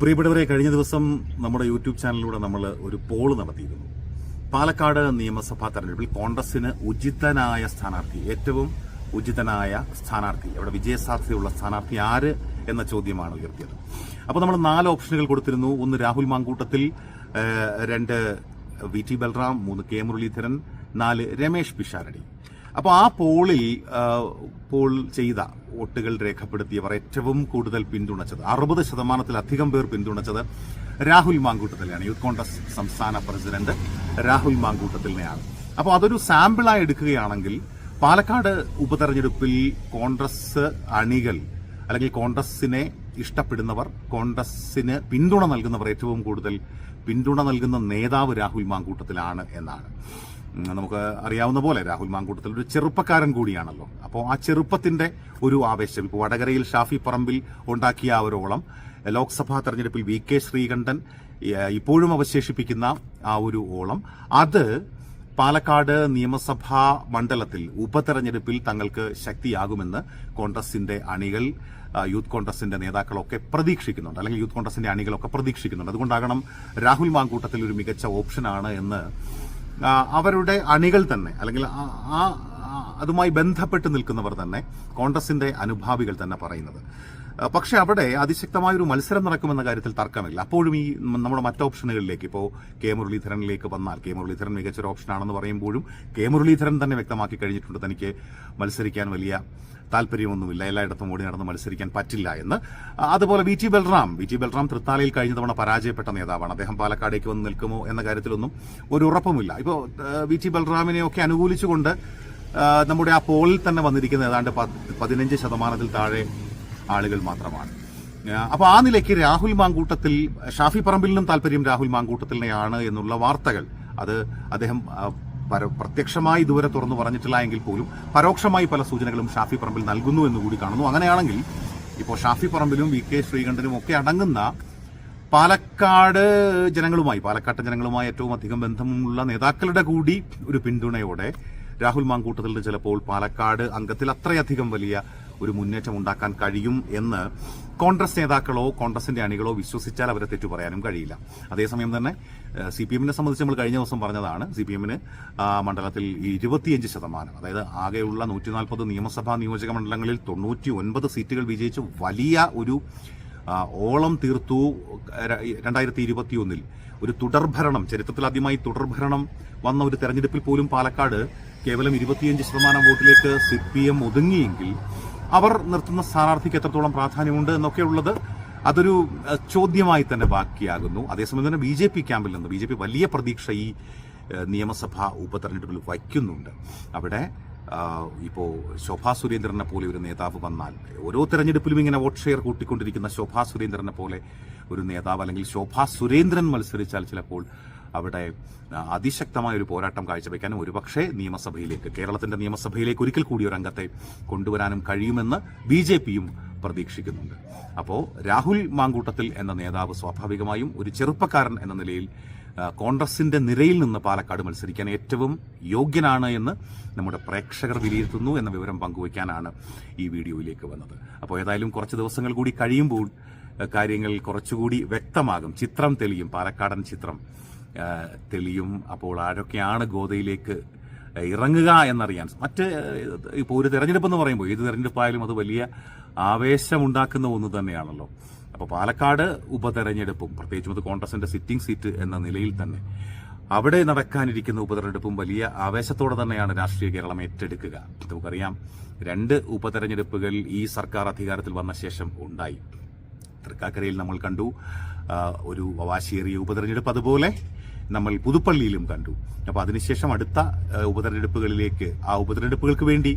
പ്രിയപ്പെട്ടവരെ കഴിഞ്ഞ ദിവസം നമ്മുടെ യൂട്യൂബ് ചാനലിലൂടെ നമ്മൾ ഒരു പോൾ നടത്തിയിരുന്നു. പാലക്കാട് നിയമസഭാ തെരഞ്ഞെടുപ്പിൽ കോൺഗ്രസിന് ഉചിതനായ സ്ഥാനാർത്ഥി ഏറ്റവും ഉചിതനായ സ്ഥാനാർത്ഥി അവിടെ വിജയസാധ്യതയുള്ള സ്ഥാനാർത്ഥി ആര് എന്ന ചോദ്യമാണ് ഉയർത്തിയത്. അപ്പോൾ നമ്മൾ നാല് ഓപ്ഷനുകൾ കൊടുത്തിരുന്നു. ഒന്ന് രാഹുൽ മാങ്കൂട്ടത്തിൽ രണ്ട് വി ടി ബൽറാം മൂന്ന് കെ മുരളീധരൻ നാല് രമേശ് പിഷാരടി. അപ്പോൾ ആ പോളിൽ പോൾ ചെയ്ത വോട്ടുകൾ രേഖപ്പെടുത്തിയവർ ഏറ്റവും കൂടുതൽ പിന്തുണച്ചത് അറുപത് ശതമാനത്തിലധികം പേർ പിന്തുണച്ചത് രാഹുൽ മാങ്കൂട്ടത്തിലെയാണ് യൂത്ത് കോൺഗ്രസ് സംസ്ഥാന പ്രസിഡന്റ് രാഹുൽ മാങ്കൂട്ടത്തിലെയാണ് അപ്പോൾ അതൊരു സാമ്പിളായി എടുക്കുകയാണെങ്കിൽ പാലക്കാട് ഉപതെരഞ്ഞെടുപ്പിൽ കോൺഗ്രസ് അണികൾ അല്ലെങ്കിൽ കോൺഗ്രസിനെ ഇഷ്ടപ്പെടുന്നവർ കോൺഗ്രസിന് പിന്തുണ നൽകുന്നവർ ഏറ്റവും കൂടുതൽ പിന്തുണ നൽകുന്ന നേതാവ് രാഹുൽ മാങ്കൂട്ടത്തിലാണ് എന്നാണ്. നമുക്ക് അറിയാവുന്ന പോലെ രാഹുൽ മാങ്കൂട്ടത്തിൽ ഒരു ചെറുപ്പക്കാരൻ കൂടിയാണല്ലോ. അപ്പോൾ ആ ചെറുപ്പത്തിന്റെ ഒരു ആവേശം. ഇപ്പോൾ വടകരയിൽ ഷാഫി പറമ്പിൽ ഉണ്ടാക്കിയ ആ ഒരോളം ലോക്സഭാ തെരഞ്ഞെടുപ്പിൽ വി കെ ശ്രീകണ്ഠൻ ഇപ്പോഴും അവശേഷിപ്പിക്കുന്ന ആ ഒരു ഓളം. അത് പാലക്കാട് നിയമസഭാ മണ്ഡലത്തിൽ ഉപതെരഞ്ഞെടുപ്പിൽ തങ്ങൾക്ക് ശക്തിയാകുമെന്ന് കോൺഗ്രസിന്റെ അണികൾ യൂത്ത് കോൺഗ്രസിന്റെ നേതാക്കളൊക്കെ പ്രതീക്ഷിക്കുന്നുണ്ട്. അല്ലെങ്കിൽ യൂത്ത് കോൺഗ്രസിന്റെ അണികളൊക്കെ പ്രതീക്ഷിക്കുന്നുണ്ട്. അതുകൊണ്ടാകണം രാഹുൽ മാങ്കൂട്ടത്തിൽ ഒരു മികച്ച ഓപ്ഷനാണ് എന്ന് അവരുടെ അണികൾ തന്നെ അല്ലെങ്കിൽ ആ- അതുമായി ബന്ധപ്പെട്ട് നിൽക്കുന്നവർ തന്നെ കോൺഗ്രസിന്റെ അനുഭാവികൾ തന്നെ പറയുന്നത്. പക്ഷെ അവിടെ അതിശക്തമായ ഒരു മത്സരം നടക്കുമെന്ന കാര്യത്തിൽ തർക്കമില്ല. അപ്പോഴും ഈ നമ്മുടെ മറ്റ് ഓപ്ഷനുകളിലേക്ക് ഇപ്പോൾ കെ മുരളീധരനിലേക്ക് വന്നാൽ കെ മുരളീധരൻ മികച്ചൊരു ഓപ്ഷനാണെന്ന് പറയുമ്പോഴും കെ മുരളീധരൻ തന്നെ വ്യക്തമാക്കി കഴിഞ്ഞിട്ടുണ്ട് തനിക്ക് മത്സരിക്കാൻ വലിയ താല്പര്യമൊന്നുമില്ല. എല്ലായിടത്തും ഓടി നടന്ന് മത്സരിക്കാൻ പറ്റില്ല എന്ന്. അതുപോലെ V T Balram. V T Balram തൃത്താലയിൽ കഴിഞ്ഞ തവണ പരാജയപ്പെട്ട നേതാവാണ്. അദ്ദേഹം പാലക്കാടേക്ക് വന്ന് നിൽക്കുമോ എന്ന കാര്യത്തിലൊന്നും ഒരു ഉറപ്പുമില്ല. ഇപ്പോൾ വി ടി ബൽറാമിനെയൊക്കെ അനുകൂലിച്ചുകൊണ്ട് നമ്മുടെ ആ പോളിൽ തന്നെ വന്നിരിക്കുന്ന ഏതാണ്ട് പതിനഞ്ച് ശതമാനത്തിൽ താഴെ ആളുകൾ മാത്രമാണ്. അപ്പോൾ അപ്പൊ ആ നിലയ്ക്ക് രാഹുൽ മാങ്കൂട്ടത്തിൽ ഷാഫി പറമ്പിലിനും താല്പര്യം രാഹുൽ മാങ്കൂട്ടത്തിനെയാണ് എന്നുള്ള വാർത്തകൾ. അത് അദ്ദേഹം പ്രത്യക്ഷമായി ഇതുവരെ തുറന്നു പറഞ്ഞിട്ടില്ല എങ്കിൽ പോലും പരോക്ഷമായി പല സൂചനകളും ഷാഫി പറമ്പിൽ നൽകുന്നു എന്ന് കൂടി കാണുന്നു. അങ്ങനെയാണെങ്കിൽ ഇപ്പോൾ ഷാഫി പറമ്പിലും വി കെ ശ്രീകണ്ഠനും ഒക്കെ അടങ്ങുന്ന പാലക്കാട് ജനങ്ങളുമായി പാലക്കാട്ടെ ജനങ്ങളുമായി ഏറ്റവും അധികം ബന്ധമുള്ള നേതാക്കളുടെ കൂടി ഒരു പിന്തുണയോടെ രാഹുൽ മാങ്കൂട്ടത്തിൽ ചിലപ്പോൾ പാലക്കാട് അംഗത്തിൽ അത്രയധികം വലിയ ഒരു മുന്നേറ്റം ഉണ്ടാക്കാൻ കഴിയും എന്ന് കോൺഗ്രസ് നേതാക്കളോ കോൺഗ്രസിന്റെ അണികളോ വിശ്വസിച്ചാൽ അവരെ തെറ്റു പറയാനും കഴിയില്ല. അതേസമയം തന്നെ സി പി എമ്മിനെ സംബന്ധിച്ച് നമ്മൾ കഴിഞ്ഞ ദിവസം പറഞ്ഞതാണ് സി പി എമ്മിന് മണ്ഡലത്തിൽ ഇരുപത്തിയഞ്ച് ശതമാനം അതായത് ആകെയുള്ള നൂറ്റി നാൽപ്പത് നിയമസഭാ നിയോജക മണ്ഡലങ്ങളിൽ തൊണ്ണൂറ്റി ഒൻപത് സീറ്റുകൾ വിജയിച്ച് വലിയ ഒരു ഓളം തീർത്തു രണ്ടായിരത്തി രണ്ടായിരത്തി ഇരുപത്തിയൊന്നിൽ ഒരു തുടർഭരണം ചരിത്രത്തിൽ ആദ്യമായി തുടർഭരണം വന്ന ഒരു തെരഞ്ഞെടുപ്പിൽ പോലും പാലക്കാട് കേവലം ഇരുപത്തിയഞ്ച് ശതമാനം വോട്ടിലേക്ക് സി പി എം ഒതുങ്ങിയെങ്കിൽ അവർ നിർത്തുന്ന സ്ഥാനാർത്ഥിക്ക് എത്രത്തോളം പ്രാധാന്യമുണ്ട് എന്നൊക്കെയുള്ളത് അതൊരു ചോദ്യമായി തന്നെ ബാക്കിയാകുന്നു. അതേസമയം തന്നെ ബി ജെ പി ക്യാമ്പിൽ നിന്ന് ബി ജെ പി വലിയ പ്രതീക്ഷ ഈ നിയമസഭാ ഉപതെരഞ്ഞെടുപ്പിൽ വയ്ക്കുന്നുണ്ട്. അവിടെ ഇപ്പോൾ ഇപ്പോ ശോഭാ സുരേന്ദ്രനെ പോലെ ഒരു നേതാവ് വന്നാൽ ഓരോ തെരഞ്ഞെടുപ്പിലും ഇങ്ങനെ വോട്ട് ഷെയർ കൂട്ടിക്കൊണ്ടിരിക്കുന്ന ശോഭാ സുരേന്ദ്രനെ പോലെ ഒരു നേതാവ് അല്ലെങ്കിൽ ശോഭാ സുരേന്ദ്രൻ മത്സരിച്ചാൽ ചിലപ്പോൾ അവിടെ അതിശക്തമായ ഒരു പോരാട്ടം കാഴ്ചവെക്കാനും ഒരുപക്ഷെ നിയമസഭയിലേക്ക് കേരളത്തിന്റെ നിയമസഭയിലേക്ക് ഒരിക്കൽ കൂടി ഒരു അംഗത്തെ കൊണ്ടുവരാനും കഴിയുമെന്ന് ബി ജെ പിയും പ്രതീക്ഷിക്കുന്നുണ്ട്. അപ്പോൾ രാഹുൽ മാങ്കൂട്ടത്തിൽ എന്ന നേതാവ് സ്വാഭാവികമായും ഒരു ചെറുപ്പക്കാരൻ എന്ന നിലയിൽ കോൺഗ്രസിന്റെ നിരയിൽ നിന്ന് പാലക്കാട് മത്സരിക്കാൻ ഏറ്റവും യോഗ്യനാണ് എന്ന് നമ്മുടെ പ്രേക്ഷകർ വിലയിരുത്തുന്നു എന്ന വിവരം പങ്കുവയ്ക്കാനാണ് ഈ വീഡിയോയിലേക്ക് വന്നത്. അപ്പോൾ ഏതായാലും കുറച്ച് ദിവസങ്ങൾ കൂടി കഴിയുമ്പോൾ കാര്യങ്ങൾ കുറച്ചുകൂടി വ്യക്തമാകും. ചിത്രം തെളിയും. പാലക്കാടൻ ചിത്രം. തെളിയും അപ്പോൾ ആരൊക്കെയാണ് ഗോതയിലേക്ക് ഇറങ്ങുക എന്നറിയാൻ. മറ്റ് ഇപ്പോൾ ഒരു തെരഞ്ഞെടുപ്പ് എന്ന് പറയുമ്പോൾ ഏത് തെരഞ്ഞെടുപ്പായാലും അത് വലിയ ആവേശമുണ്ടാക്കുന്ന ഒന്ന് തന്നെയാണല്ലോ. അപ്പോൾ പാലക്കാട് ഉപതെരഞ്ഞെടുപ്പും പ്രത്യേകിച്ചും അത് കോൺഗ്രസിന്റെ സിറ്റിംഗ് സീറ്റ് എന്ന നിലയിൽ തന്നെ അവിടെ നടക്കാനിരിക്കുന്ന ഉപതെരഞ്ഞെടുപ്പും വലിയ ആവേശത്തോടെ തന്നെയാണ് രാഷ്ട്രീയ കേരളം ഏറ്റെടുക്കുക. നമുക്കറിയാം രണ്ട് ഉപതെരഞ്ഞെടുപ്പുകൾ ഈ സർക്കാർ അധികാരത്തിൽ വന്ന ശേഷം ഉണ്ടായി. തൃക്കാക്കരയിൽ നമ്മൾ കണ്ടു ഒരു വാശിയേറിയ ഉപതെരഞ്ഞെടുപ്പ് അതുപോലെ നമ്മൾ പുതുപ്പള്ളിയിലും കണ്ടു. അപ്പോൾ അതിനുശേഷം അടുത്ത ഉപതെരഞ്ഞെടുപ്പുകളിലേക്ക് ആ ഉപതെരഞ്ഞെടുപ്പുകൾക്ക് വേണ്ടി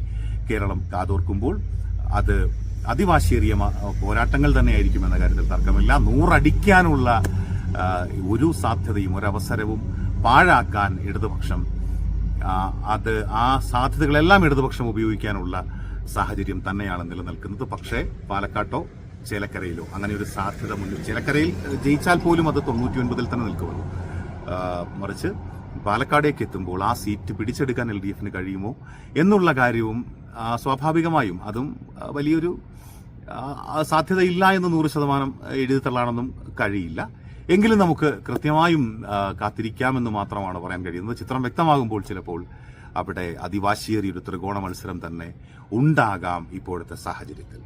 കേരളം കാതോർക്കുമ്പോൾ അത് അതിവാശേറിയ പോരാട്ടങ്ങൾ തന്നെയായിരിക്കും എന്ന കാര്യത്തിൽ തർക്കമില്ല. നൂറടിക്കാനുള്ള ഒരു സാധ്യതയും ഒരവസരവും പാഴാക്കാൻ ഇടതുപക്ഷം അത് ആ സാധ്യതകളെല്ലാം ഇടതുപക്ഷം ഉപയോഗിക്കാനുള്ള സാഹചര്യം തന്നെയാണ് നിലനിൽക്കുന്നത്. പക്ഷേ പാലക്കാട്ടോ ചേലക്കരയിലോ അങ്ങനെ ഒരു സാധ്യത മുന്നിൽ ചേലക്കരയിൽ ജയിച്ചാൽ പോലും അത് തൊണ്ണൂറ്റി ഒൻപതിൽ തന്നെ നിൽക്കുമല്ലോ. മറിച്ച് പാലക്കാടേക്ക് എത്തുമ്പോൾ ആ സീറ്റ് പിടിച്ചെടുക്കാൻ എൽ ഡി എഫിന് കഴിയുമോ എന്നുള്ള കാര്യവും സ്വാഭാവികമായും അതും വലിയൊരു സാധ്യതയില്ല എന്ന് നൂറ് ശതമാനം എഴുതിത്തള്ളാനൊന്നും കഴിയില്ല. എങ്കിലും നമുക്ക് കൃത്യമായും കാത്തിരിക്കാമെന്ന് മാത്രമാണ് പറയാൻ കഴിയുന്നത്. ചിത്രം വ്യക്തമാകുമ്പോൾ ചിലപ്പോൾ അവിടെ അതിവാശിയേറിയൊരു ത്രികോണ മത്സരം തന്നെ ഉണ്ടാകാം ഇപ്പോഴത്തെ സാഹചര്യത്തിൽ.